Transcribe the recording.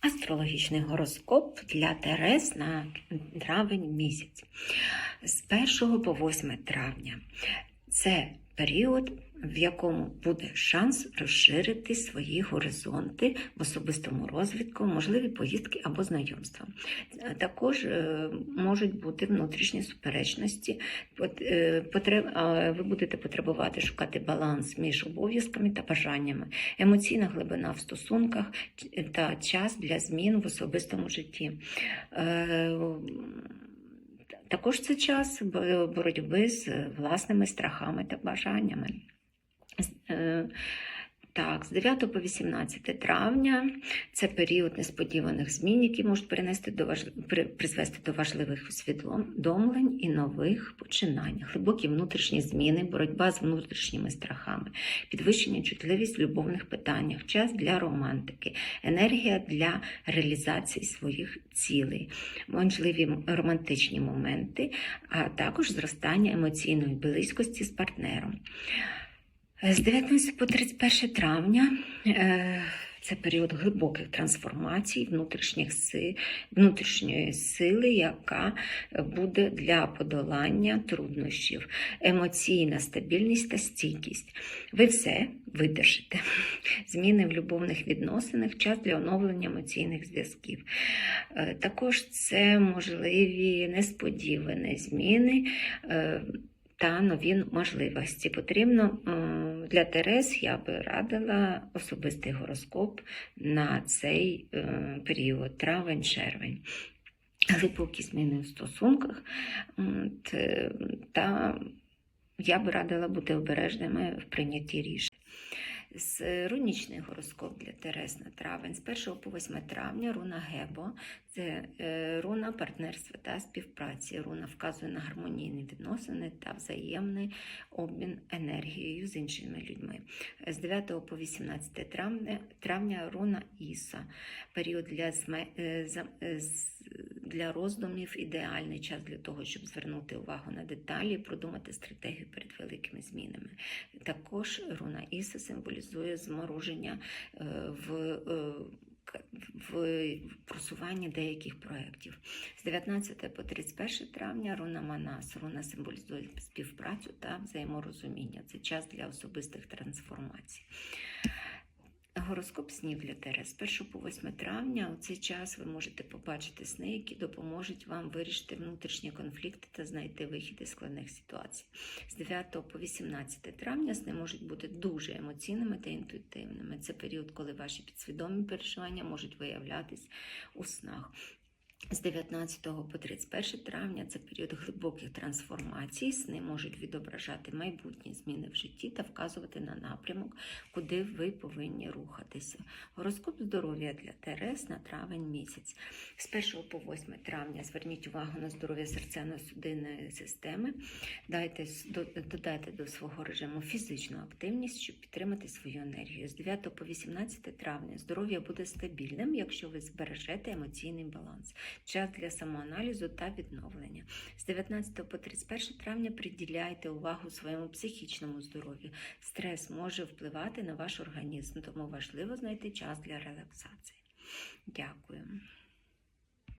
Астрологічний гороскоп для Терес на травень місяць з 1 по 8 травня. Це період, в якому буде шанс розширити свої горизонти в особистому розвитку, можливі поїздки або знайомства. Також е, можуть бути внутрішні суперечності. Е, Ви будете потребувати шукати баланс між обов'язками та бажаннями, емоційна глибина в стосунках та час для змін в особистому житті. Е, Також це час боротьби з власними страхами та бажаннями. Так, з 9 по 18 травня це період несподіваних змін, які можуть принести до важ... при- призвести до важливих усвідомлень і нових починань, глибокі внутрішні зміни, боротьба з внутрішніми страхами, підвищення чутливість в любовних питаннях, час для романтики, енергія для реалізації своїх цілей, можливі романтичні моменти, а також зростання емоційної близькості з партнером. З 19 по 31 травня е, це період глибоких трансформацій, внутрішніх си, внутрішньої сили, яка буде для подолання труднощів, емоційна стабільність та стійкість. Ви все видержите. Зміни в любовних відносинах, час для оновлення емоційних зв'язків. Е, Також це можливі несподівані зміни. е, та нові можливості. Потрібно для Терес я би радила особистий гороскоп на цей е, період, травень-червень. Глибокі зміни в стосунках. Е, Та я би радила бути обережними в прийнятті рішень. З рунічний гороскоп для Терес на травень з 1 по 8 травня руна Гебо це е, руна партнерства та співпраці. Руна вказує на гармонійні відносини та взаємний обмін енергією з іншими людьми. З 9 по 18 травня, руна Іса. Період для, е, е, з- для роздумів ідеальний час для того, щоб звернути увагу на деталі і продумати стратегію перед великими змінами. Також руна Іса символізує змороження е, в, е, в просуванні деяких проєктів. З 19 по 31 травня руна Манас. Руна символізує співпрацю та взаєморозуміння. Це час для особистих трансформацій. Гороскоп снів для Терес. З 1 по 8 травня у цей час ви можете побачити сни, які допоможуть вам вирішити внутрішні конфлікти та знайти вихід із складних ситуацій. З 9 по 18 травня сни можуть бути дуже емоційними та інтуїтивними. Це період, коли ваші підсвідомі переживання можуть виявлятись у снах. З 19 по 31 травня це період глибоких трансформацій. Сни можуть відображати майбутні зміни в житті та вказувати на напрямок, куди ви повинні рухатися. Гороскоп здоров'я для Терес на травень місяць. З 1 по 8 травня зверніть увагу на здоров'я серцево-судинної системи. Дайте, додайте до свого режиму фізичну активність, щоб підтримати свою енергію. З 9 по 18 травня здоров'я буде стабільним, якщо ви збережете емоційний баланс. Час для самоаналізу та відновлення. З 19 по 31 травня приділяйте увагу своєму психічному здоров'ю. Стрес може впливати на ваш організм, тому важливо знайти час для релаксації. Дякую.